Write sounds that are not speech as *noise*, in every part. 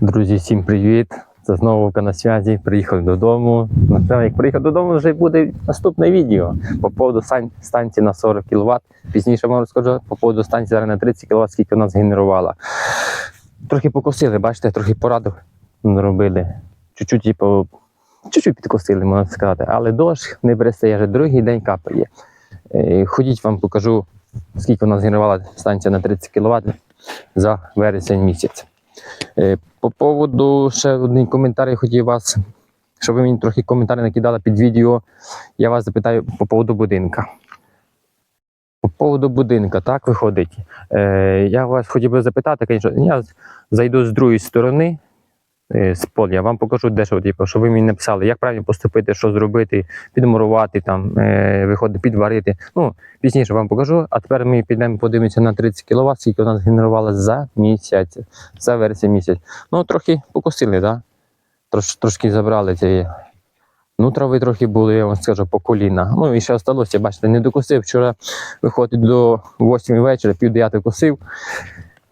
Друзі, всім привіт! Це знову на связі. Приїхав додому. Напевно, як приїхав додому, вже буде наступне відео по поводу станції на 40 кВт. Пізніше вам розкажу по поводу станції зараз на 30 кВт, скільки вона згенерувала. Трохи покосили, бачите, трохи порадок робили. Чуть-чуть, типу, чуть-чуть підкосили, можна сказати. Але дощ не перестає, вже другий день капає. Е, Ходіть, вам покажу, скільки вона згенерувала станція на 30 кВт за вересень місяць. Е, По поводу ще один коментар я хотів вас, щоб ви мені трохи коментарі накидали під відео. Я вас запитаю по поводу будинка. По поводу будинка, так виходить. Е, я вас хотів би запитати, звісно, я зайду з другої сторони. Е, З поля, я вам покажу дещо, типу, щоб ви мені написали, як правильно поступити, що зробити, підмурувати, там, е, виходить, підварити. Ну, пізніше вам покажу. А тепер ми підемо подивимося на 30 кВт, скільки вона згенерувала за місяць, за вересень місяць. Ну, трохи покосили? Да? Трош, трошки забрали цієї. Ну, трави трохи були, я вам скажу, по коліна. Ну і ще осталося, бачите, не докосив. Вчора виходить до 8 вечора, пів 9 косив.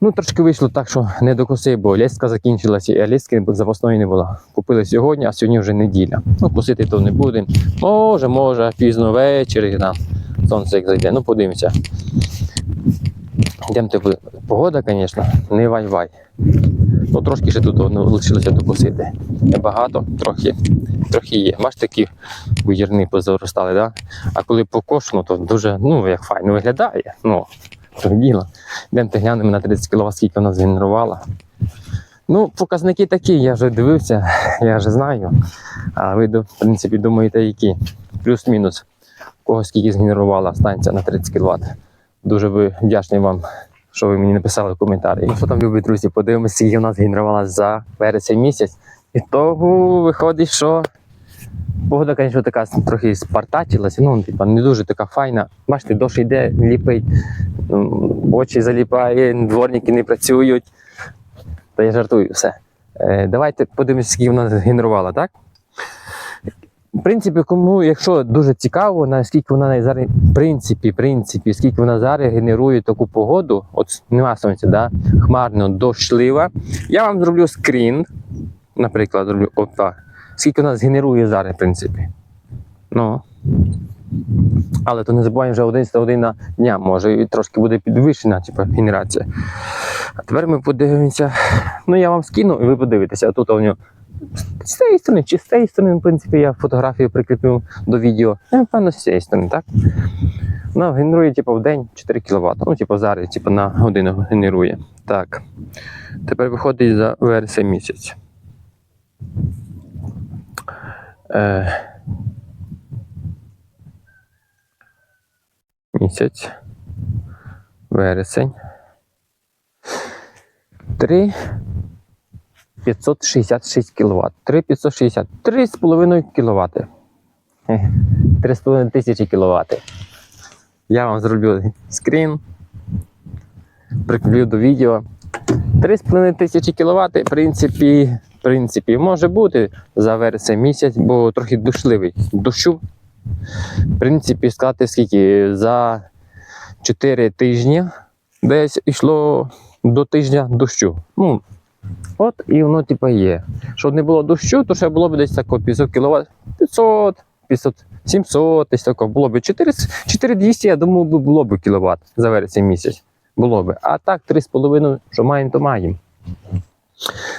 Ну, трошки вийшло так, що не докосив, бо ліска закінчилася, і ліски запасної не було. Купили сьогодні, а сьогодні вже неділя. Ну, косити то не будемо. Може, може, пізно ввечері, там, сонце як зайде. Ну, подивимося. Йдемте, ви- погода, звісно, не вай-вай. Ну, трошки ще тут ну, лишилося докусити. Небагато, трохи, трохи є. Бачите, такі буєрни позаростали, да? а коли покошено, то дуже ну, як файно виглядає. Ну, діло. Йдемте глянемо на 30 кВт, скільки вона згенерувала. Ну, показники такі, я вже дивився, я вже знаю. А ви, в принципі, думаєте, які? Плюс-мінус. Кого скільки згенерувала станція на 30 кВт. Дуже би вдячний вам, що ви мені написали в коментарі. Ну що там, любі друзі, подивимося, скільки в нас генерувала за вересень місяць. І того виходить, що погода, звісно, така трохи спартачилася, ну, типа, не дуже така файна. Бачите, дощ йде, ліпить, очі заліпає, дворники не працюють. Та я жартую, все. Е, давайте подивимося, скільки вона згенерувала, так? В принципі, кому, якщо дуже цікаво, наскільки вона зараз, в принципі, в принципі, скільки вона зараз генерує таку погоду, от нема сонця, да? хмарно, дощлива. Я вам зроблю скрін, наприклад, зроблю отак. Скільки вона згенерує зараз, в принципі. Ну. Але то не забуваємо, вже 11 година дня, може, і трошки буде підвищена типу, генерація. А тепер ми подивимося. Ну, я вам скину, і ви подивитеся. Тут у нього з цієї сторони, чи з цієї сторони, в принципі, я фотографію прикріпив до відео. Я, Напевно, з цієї сторони, так? Вона генерує, типу, в день 4 кВт. Ну, типу, зараз, типу, на годину генерує. Так. Тепер виходить за вересень місяць. Е... Місяць. Вересень. 3 566 кВт. 3560. 3,5 кВт. 3,5 тисячі кВт. Я вам зроблю скрін. Прикріплю до відео. 3,5 тисячі кВт, в принципі, в принципі, може бути за вересень місяць, бо трохи душливий. Дощу. В принципі, сказати, скільки за 4 тижні десь йшло до тижня дощу. Ну, От і воно типу є. Щоб не було дощу, то ще було б десь тако 500 кВт, 500, 500, 700, десь тако було б 4, 4200, я думаю, було б кіловат за вересень місяць. Було б. А так 3,5, що маємо, то маємо.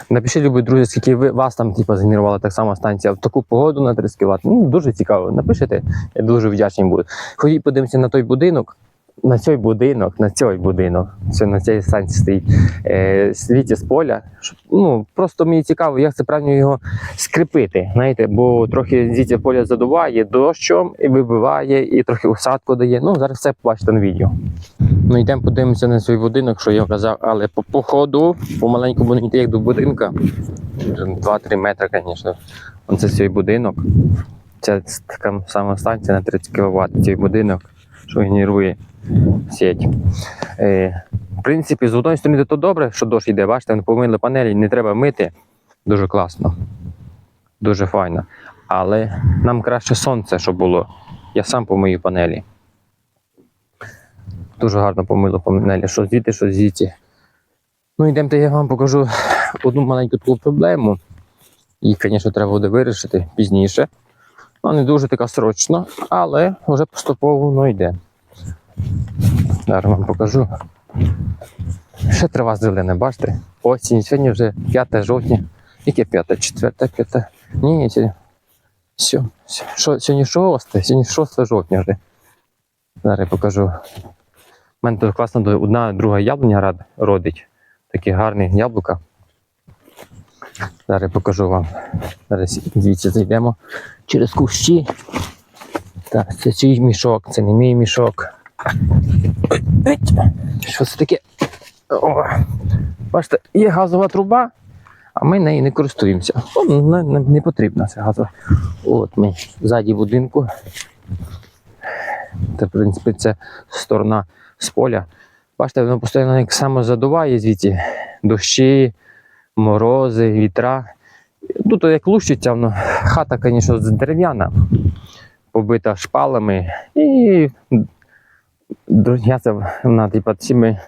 Напишіть, любі друзі, скільки ви вас там типу, згенерувала так само станція в таку погоду на 30 кВт. Ну, дуже цікаво. Напишете, я дуже вдячний буду. Ходіть, подивимося на той будинок. На цей будинок, на цей будинок, це на цій станції стоїть е, світі з поля. Щоб, ну, просто мені цікаво, як це правильно його скріпити. Знаєте, бо трохи звідси поля задуває дощом і вибиває, і трохи усадку дає. Ну, зараз все побачите на відео. Ну, йдемо подивимося на свій будинок, що я казав, але по, по ходу, помаленьку будемо йти як до будинка. 2-3 метри, звісно. Оце цей будинок. Це така сама станція на 30 кВт. Цей будинок, що генерує сеть. Е, в принципі, з одної сторони то добре, що дощ йде, бачите, вони помили панелі, не треба мити. Дуже класно. Дуже файно. Але нам краще сонце, щоб було. Я сам помию панелі. Дуже гарно помило панелі, що звідти, що звідти. Ну, йдемте, я вам покажу одну маленьку таку проблему. Її, звісно, треба буде вирішити пізніше. Вона не дуже така срочна, але вже поступово воно йде. Зараз вам покажу. Ще трава зелена, бачите? Осінь, сьогодні вже 5 жовтня. Яке 5? 4, 5. Ні. Сьо, сьо- сьогодні 6, сьогодні 6 жовтня вже. Зараз я покажу. У мене тут класно одна друга яблуня родить. Такі гарні яблука. Зараз покажу вам. Зараз звідси зайдемо через кущі. Так, це чий мішок, це не мій мішок. Що це таке? О, бачите, є газова труба, а ми нею не користуємося. Нам не, не потрібна ця газова. От ми ззаді будинку. Це, в принципі, це сторона з поля. Бачите, воно постійно як само задуває звідси дощі, морози, вітра. Тут як лущиться, воно хата, звісно, дерев'яна, побита шпалами. І дротяця, вона, типу, цими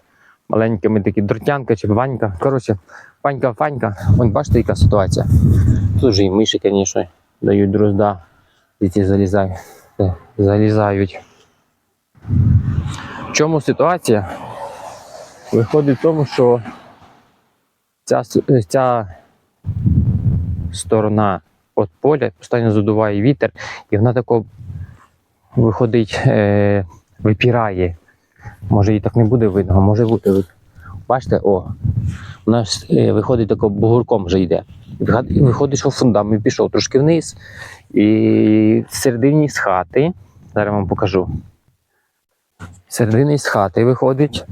маленькими такі дротянка чи ванька. Коротше, панька фанька. Вон бачите, яка ситуація. Тут же і миші, звісно, дають дрозда, діти залізають. е, залізають. В чому ситуація? Виходить в тому, що ця, е, ця сторона від поля постійно задуває вітер, і вона тако виходить, е, випірає. Може і так не буде видно, а може бути. Бачите, о, у нас е, виходить тако бугурком вже йде. Виходить, що фундамент пішов трошки вниз. І середині з хати, зараз вам покажу. Середині з хати виходить.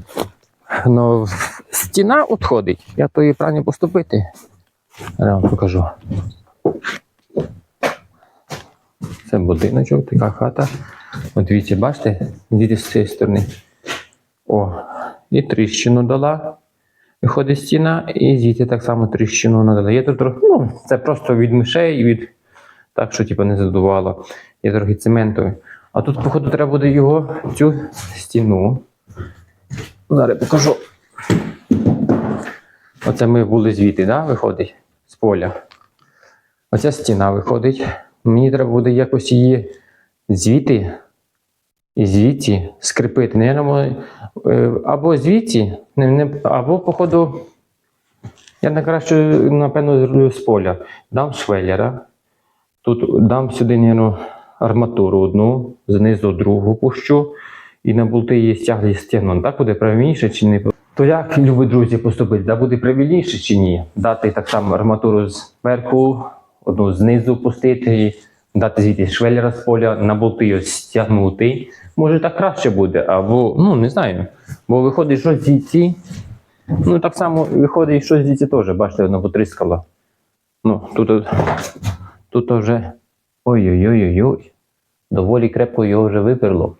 Ну, в- стіна відходить. Я то її правильно поступити. Зараз вам покажу. Це будиночок, така хата. От дивіться, бачите, діти з цієї сторони. О, і тріщину дала. Виходить стіна, і звідти так само тріщину трохи, ну, це просто від мишей, від так, що типу, не задувало. Є трохи цементовий. А тут, походу, треба буде його, цю стіну. Зараз покажу. Оце ми були звідти, да, виходить? З поля. Оця стіна виходить. Мені треба буде якось її звідти і звідси скріпити. Наверно, е, або не, або, походу, я найкраще, напевно, зроблю з поля. Дам швеллера. Тут дам сюди, наверно, арматуру одну, знизу другу пущу, і на болти її стяглі стягну. Так буде правильніше чи не? То як, любі друзі, поступити? Да буде правильніше чи ні? Дати так само арматуру зверху, одну знизу пустити, дати звідти швеллера з поля, на болти стягнути. Може так краще буде, або ну не знаю. Бо виходить, що звідси. Ну так само виходить, що звідси теж, бачите, воно потріскало. Ну, тут, тут вже. Ой-ой-ой-ой. Доволі крепко його вже виперло.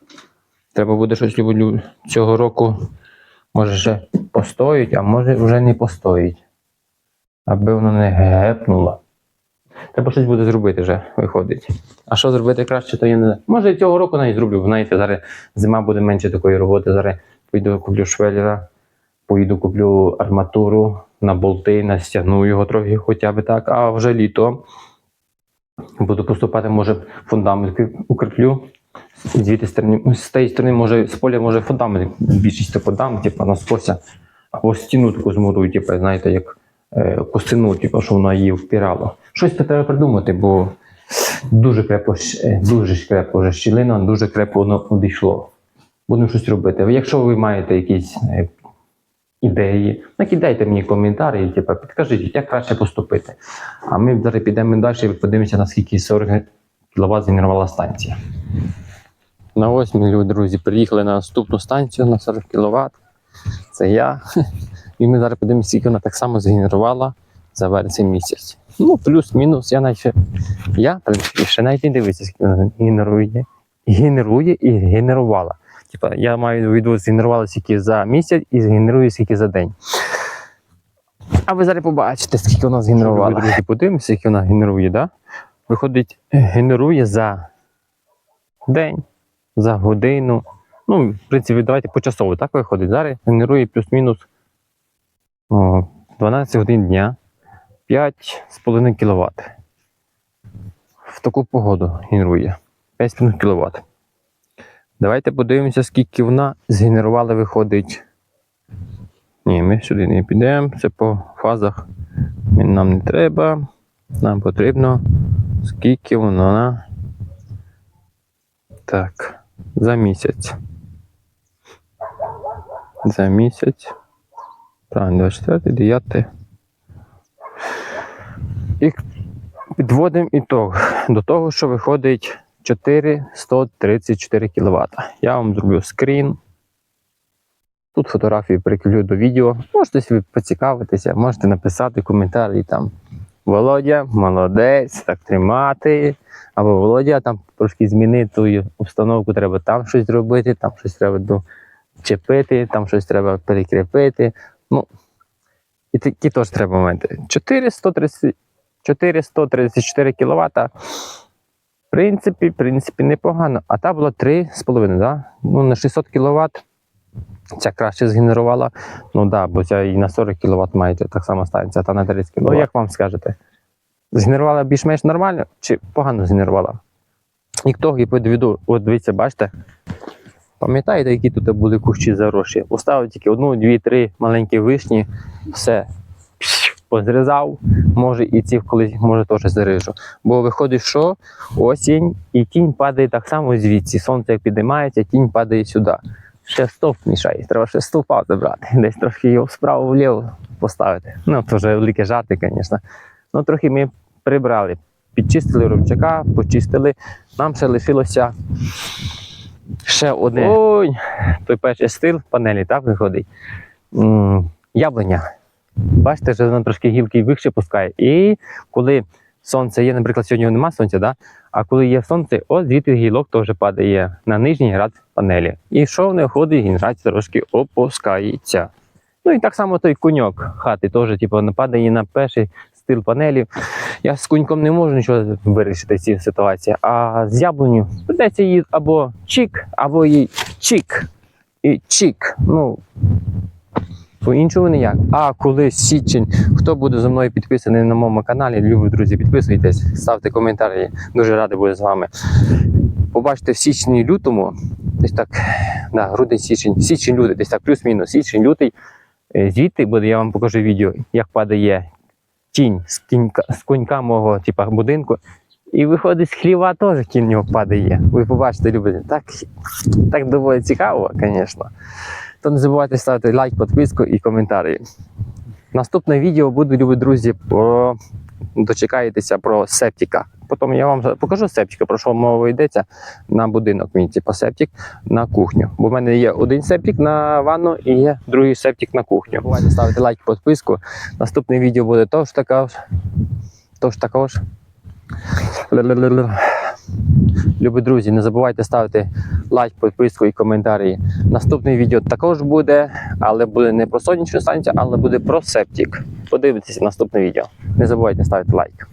Треба буде щось цього року. Може ще постоїть, а може вже не постоїть. Аби воно не гепнуло. Треба щось буде зробити вже, виходить. А що зробити краще, то я не знаю. Може цього року навіть зроблю. Знаєте, зараз зима буде менше такої роботи. Зараз поїду куплю швеллера, поїду куплю арматуру на болти, настягну його трохи хоча б так, а вже літо. Буду поступати, може, фундамент укріплю. Звідти сторони, з тієї сторони, може, з поля, може, фундамент більшість то подам, типу, наскося. Або стіну таку змурую, типу, знаєте, як е, костину, типу, що вона її впірало. Щось треба придумати, бо дуже крепко, е, дуже крепко вже щілина, дуже крепко воно одійшло. Будемо щось робити. Якщо ви маєте якісь е, ідеї, накидайте мені коментарі, типу, підкажіть, як краще поступити. А ми зараз підемо далі і подивимося, наскільки 40 кВт згенерувала станція. На ось ми, друзі, приїхали на наступну станцію на 40 кВт. Це я. *laughs* І ми зараз подивимося, скільки вона так само згенерувала за вересень місяць. Ну, плюс-мінус, я навіть я, ще навіть не дивився, скільки вона генерує. Генерує і генерувала. Типа, я маю в виду, згенерувала скільки за місяць і згенерує скільки за день. А ви зараз побачите, скільки вона згенерувала. Друзі, подивимося, скільки вона генерує, да? Виходить, генерує за день, за годину. Ну, в принципі, давайте почасово так виходить. Зараз генерує плюс-мінус 12 годин дня. 5,5 кВт. В таку погоду генерує 5,5 кВт. Давайте подивимося, скільки вона згенерувала, виходить. Ні, ми сюди не підемо, це по фазах нам не треба. Нам потрібно, скільки вона. Так, за місяць. За місяць. Так, 24, 9. І підводимо ітог до того, що виходить 434 кВт. Я вам зроблю скрін. Тут фотографії прикріплю до відео. Можете собі поцікавитися, можете написати коментарі там. Володя, молодець, так тримати. Або Володя, там трошки змінити ту обстановку, треба там щось зробити, там щось треба дочепити, там щось треба перекріпити. Ну, і такі теж треба моменти. 434 кВт. В принципі, в принципі, непогано. А та була 3,5, да? ну, на 600 кВт. Ця краще згенерувала. Ну так, да, бо ця і на 40 кВт має так само станція, та на 30 кВт. Ну, як вам скажете? Згенерувала більш-менш нормально чи погано згенерувала? Ніхто і підведу, от дивіться, бачите? Пам'ятаєте, які тут були кущі заросші? Поставив тільки одну, дві, три маленькі вишні, все позрізав. Може і ці колись може теж зарижу. Бо виходить, що осінь, і тінь падає так само звідси. Сонце як підіймається, тінь падає сюди. Ще стовп мішає, треба ще стовпа забрати. Десь трошки його вправо вліво поставити. Ну, то вже великі жарти, звісно. Ну, трохи ми прибрали. Підчистили рубчака, почистили. Нам ще лишилося ще одне. Ой, той перший стил панелі, так виходить. М, Яблуня. Бачите, що воно трошки гілки вище пускає. І коли сонце є, наприклад, сьогодні нема сонця, да? а коли є сонце, ось звідти гілок теж падає на нижній град панелі. І що не входить, генерація трошки опускається. Ну і так само той куньок хати теж типу, нападає на перший стил панелі. Я з куньком не можу нічого вирішити в цій ситуації. А з яблуню придеться її або чик, або їй чик. І чик. Ну, по-іншому ніяк. А коли січень, хто буде зі мною підписаний на моєму каналі, любі друзі, підписуйтесь, ставте коментарі. Дуже радий буду з вами. Побачите в січні лютому, десь так, да, грудень, січень, січень, лютий, десь так, плюс-мінус, січень, лютий. Е, Звідти буде, я вам покажу відео, як падає тінь з кінька, з конька мого типа, будинку. І виходить, з хліва теж кінь нього падає. Ви побачите, любите. Так, так доволі цікаво, звісно. То не забувайте ставити лайк, підписку і коментарі. Наступне відео буде, любі друзі, про дочекаєтеся про септіка. Потім я вам покажу септика, про що мова йдеться на будинок. Мій типу септик на кухню. Бо в мене є один септік на ванну і є другий септік на кухню. Бувайте ставити лайк, підписку. Наступне відео буде тож також. Тож також. Любі друзі, не забувайте ставити лайк, підписку і коментарі. Наступне відео також буде, але буде не про сонячну станцію, але буде про септік. Подивитися наступне відео. Не забувайте ставити лайк.